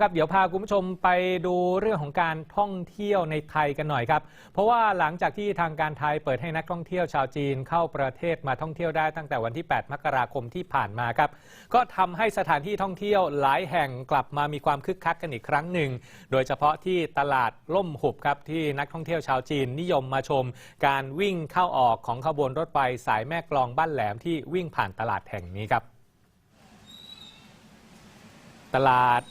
ครับเดี๋ยวพาคุณผู้ชมไปดูเรื่องของการท่องเที่ยวในไทยกันหน่อยครับ เพราะว่าหลังจากที่ทางการไทยเปิดให้นักท่องเที่ยวชาวจีนเข้าประเทศมาท่องเที่ยวได้ตั้งแต่วันที่ 8 มกราคมที่ผ่านมาครับ ก็ทำให้สถานที่ท่องเที่ยวหลายแห่งกลับมามีความคึกคักกันอีกครั้งหนึ่ง โดยเฉพาะที่ตลาดล่มหุบครับที่นักท่องเที่ยวชาวจีนนิยมมาชม การวิ่งเข้าออกของขบวนรถไฟสายแม่กลองบ้านแหลมที่วิ่งผ่านตลาดแห่งนี้ครับ ตลาด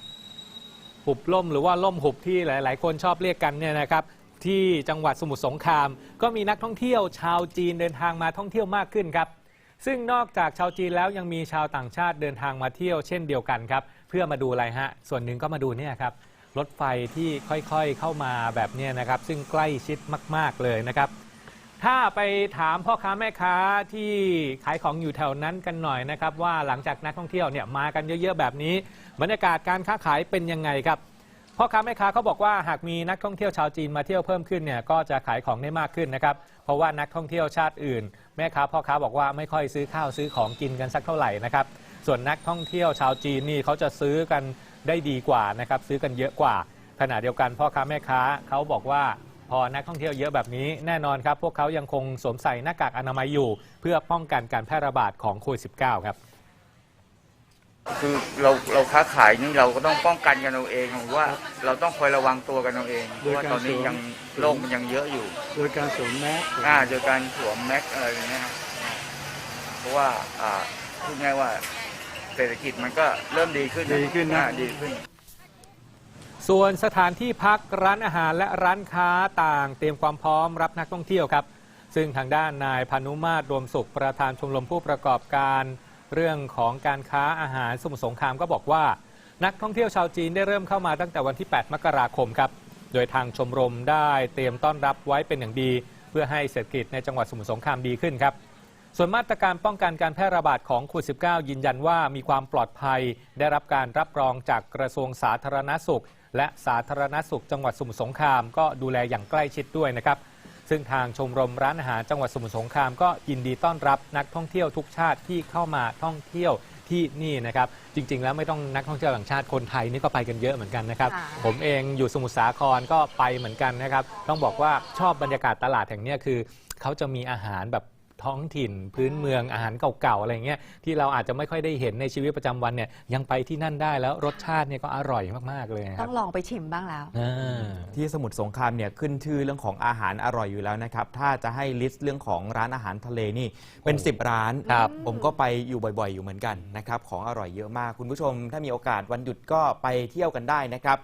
หุบล่มหรือว่าล่มหุบที่หลาย ๆ คนชอบเรียกกันเนี่ยนะครับที่จังหวัดสมุทรสงคราม ก็มีนักท่องเที่ยวชาวจีนเดินทางมาท่องเที่ยวมากขึ้นครับ ซึ่งนอกจากชาวจีนแล้วยังมีชาวต่างชาติเดินทางมาเที่ยวเช่นเดียวกันครับ เพื่อมาดูอะไรฮะ ส่วนหนึ่งก็มาดูเนี่ยครับรถไฟที่ค่อยๆเข้ามาแบบเนี้ยนะครับ ซึ่งใกล้ชิดมาก ๆเลยนะครับ ถ้าไปถามพ่อค้าแม่ค้าที่ขายของอยู่แถวนั้นกันหน่อยนะครับ ว่าหลังจากนักท่องเที่ยวเนี่ยมากันเยอะๆแบบนี้ บรรยากาศการค้าขายเป็นยังไงครับพ่อค้าแม่ค้าเขาบอกว่าหากมีนักท่องเที่ยวชาวจีนมาเที่ยวเพิ่มขึ้นเนี่ยก็จะขายของได้มากขึ้นนะครับเพราะว่านักท่องเที่ยวชาติอื่น แม่ค้าพ่อค้าบอกว่าไม่ค่อยซื้อข้าวซื้อของกินกันสักเท่าไหร่นะครับส่วนนักท่องเที่ยวชาวจีนนี่เขาจะซื้อกันได้ดีกว่านะครับซื้อกันเยอะกว่า ขณะเดียวกันพ่อค้าแม่ค้าเขาบอกว่า พอนักท่องเที่ยวเยอะแบบนี้แน่นอนครับ พวกเขายังคงสวมใส่หน้ากากอนามัยอยู่ เพื่อป้องกันการแพร่ระบาดของโควิด -19 ครับ คือเราเราค้าขายนี่เราก็ต้องป้องกันกันเอาเองผมว่าเราต้องคอยระวังตัวกันเอาเองเพราะว่าตอนนี้ยังโรคมันยังเยอะอยู่โดยการสวมแมสอ่าโดยการสวมแม็กอะไรอย่างเงี้ยครับเพราะว่าอ่าพูดง่ายว่าเศรษฐกิจมันก็เริ่มดีขึ้นดีขึ้นนะ อ่าดีขึ้น ส่วนสถานที่พักร้านอาหารและร้านค้าต่างเตรียมความพร้อมรับนักท่องเที่ยวครับ ซึ่งทางด้านนายพานุมาตรรวมสุขประธานชมรมผู้ประกอบการ เรื่องของการค้าอาหารสมุทรสงครามก็บอกว่า นักท่องเที่ยวชาวจีนได้เริ่มเข้ามาตั้งแต่วันที่ 8 มกราคมครับ โดยทางชมรมได้เตรียมต้อนรับไว้เป็นอย่างดี เพื่อให้เศรษฐกิจในจังหวัดสมุทรสงครามดีขึ้นครับ ส่วนมาตรการป้องกันการแพร่ระบาดของโควิด -19 ยืนยันว่ามีความปลอดภัย ได้รับการรับรองจากกระทรวงสาธารณสุข และสาธารณสุขจังหวัดสมุทรสงครามก็ดูแลอย่างใกล้ชิดด้วยนะครับซึ่งทางชมรมร้านอาหารจังหวัดสมุทรสงครามก็ยินดีต้อนรับนักท่องเที่ยวทุกชาติที่เข้ามาท่องเที่ยวที่นี่นะครับจริง ๆ แล้วไม่ต้องนักท่องเที่ยวต่างชาติคนไทยนี่ก็ไปกันเยอะเหมือนกันนะครับค่ะผมเองอยู่สมุทรสาครก็ไปเหมือนกันนะครับต้องบอกว่าชอบบรรยากาศตลาดแห่งเนี้ยคือเขาจะมีอาหารแบบ ท้องถิ่น พื้นเมืองอาหารเก่าๆอะไรเงี้ยที่เราอาจจะไม่ค่อยได้เห็นในชีวิตประจำวันเนี่ยยังไปที่นั่นได้แล้วรสชาติเนี่ยก็อร่อยมากๆเลยคต้รัอบงลองไปชิมบ้างแล้ว อ่า ที่สมุทรสงครามเนี่ยขึ้นชื่อเรื่องของอาหารอร่อยอยู่แล้วนะครับ ถ้าจะให้ลิสต์เรื่องของร้านอาหารทะเลนี่เป็น โอ้10 ร้าน ครับ ผมก็ไปอยู่บ่อยๆ อยู่เหมือนกันนะครับ ของอร่อยเยอะมาก คุณผู้ชม ถ้ามีโอกาสวันหยุดก็ไปเที่ยวกันได้นะครับ